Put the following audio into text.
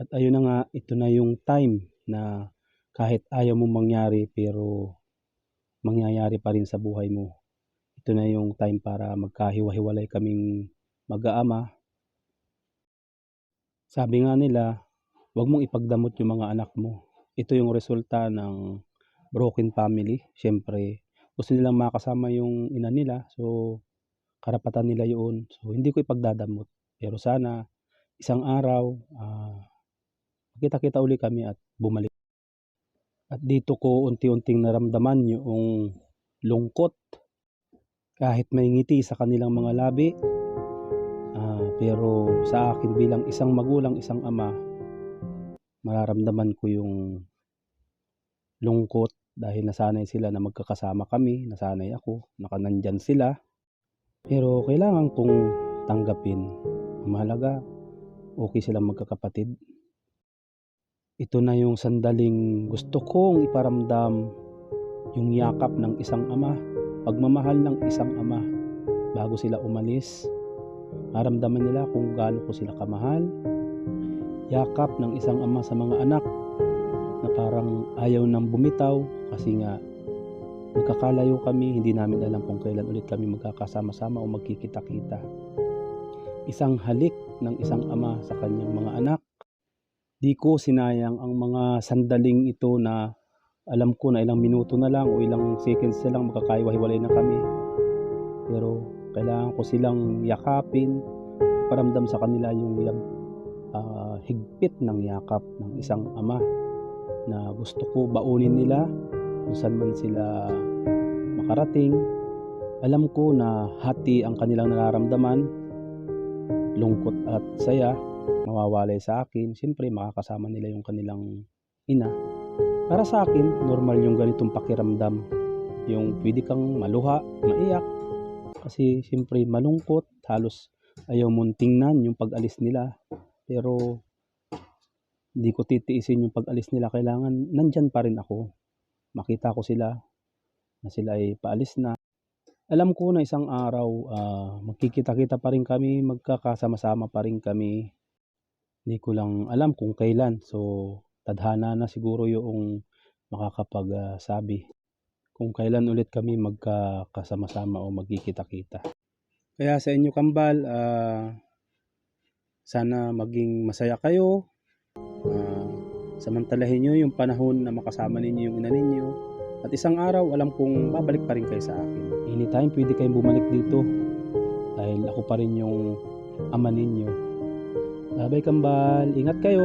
At ayun na nga, ito na yung time na kahit ayaw mong mangyari pero mangyayari pa rin sa buhay mo. Ito na yung time para magkahiwa-hiwalay kaming mag-aama. Sabi nga nila, huwag mong ipagdamot yung mga anak mo. Ito yung resulta ng broken family. Siyempre, gusto nilang makasama yung ina nila. So, karapatan nila yun. So, hindi ko ipagdadamot. Pero sana, isang araw, ah, kita-kita uli kami at bumalik. At dito ko unti-unting naramdaman yung lungkot. Kahit may ngiti sa kanilang mga labi. Ah, pero sa akin bilang isang magulang, isang ama, mararamdaman ko yung lungkot dahil nasanay sila na magkakasama kami, nasanay ako, nakanandyan sila. Pero kailangan kong tanggapin. Ang mahalaga, okay silang magkakapatid. Ito na yung sandaling gusto kong iparamdam yung yakap ng isang ama, pagmamahal ng isang ama bago sila umalis. Maramdaman nila kung gaano ko sila kamahal. Yakap ng isang ama sa mga anak na parang ayaw nang bumitaw kasi nga magkakalayo kami, hindi namin alam kung kailan ulit kami magkakasama-sama o magkikita-kita. Isang halik ng isang ama sa kanyang mga anak. Di ko sinayang ang mga sandaling ito na alam ko na ilang minuto na lang o ilang seconds na lang magkakaiwa-hiwalay na kami. Pero kailangan ko silang yakapin, paramdam sa kanila yung uh, higpit ng yakap ng isang ama na gusto ko baunin nila kung saan man sila makarating. Alam ko na hati ang kanilang nararamdaman, lungkot at saya, mawawalay sa akin. Siyempre, makakasama nila yung kanilang ina. Para sa akin, normal yung ganitong pakiramdam. Yung pwede kang maluha, maiyak. Kasi siyempre malungkot, halos ayaw mong tingnan yung pag-alis nila. Pero hindi ko titiisin yung pag-alis nila. Kailangan nandyan pa rin ako. Makita ko sila na sila ay paalis na. Alam ko na isang araw uh, magkikita-kita pa rin kami, magkakasama-sama pa rin kami. Hindi ko lang alam kung kailan. So, tadhana na siguro yung makakapagsabi kung kailan ulit kami magkakasama-sama o magkikita-kita. Kaya sa inyo kambal, uh, sana maging masaya kayo. Uh, samantalahin nyo yung panahon na makasama ninyo yung ina ninyo. At isang araw, alam kong babalik pa rin kayo sa akin. Anytime, pwede kayong bumalik dito. Dahil ako pa rin yung ama ninyo. Bye-bye kambal. Ingat kayo.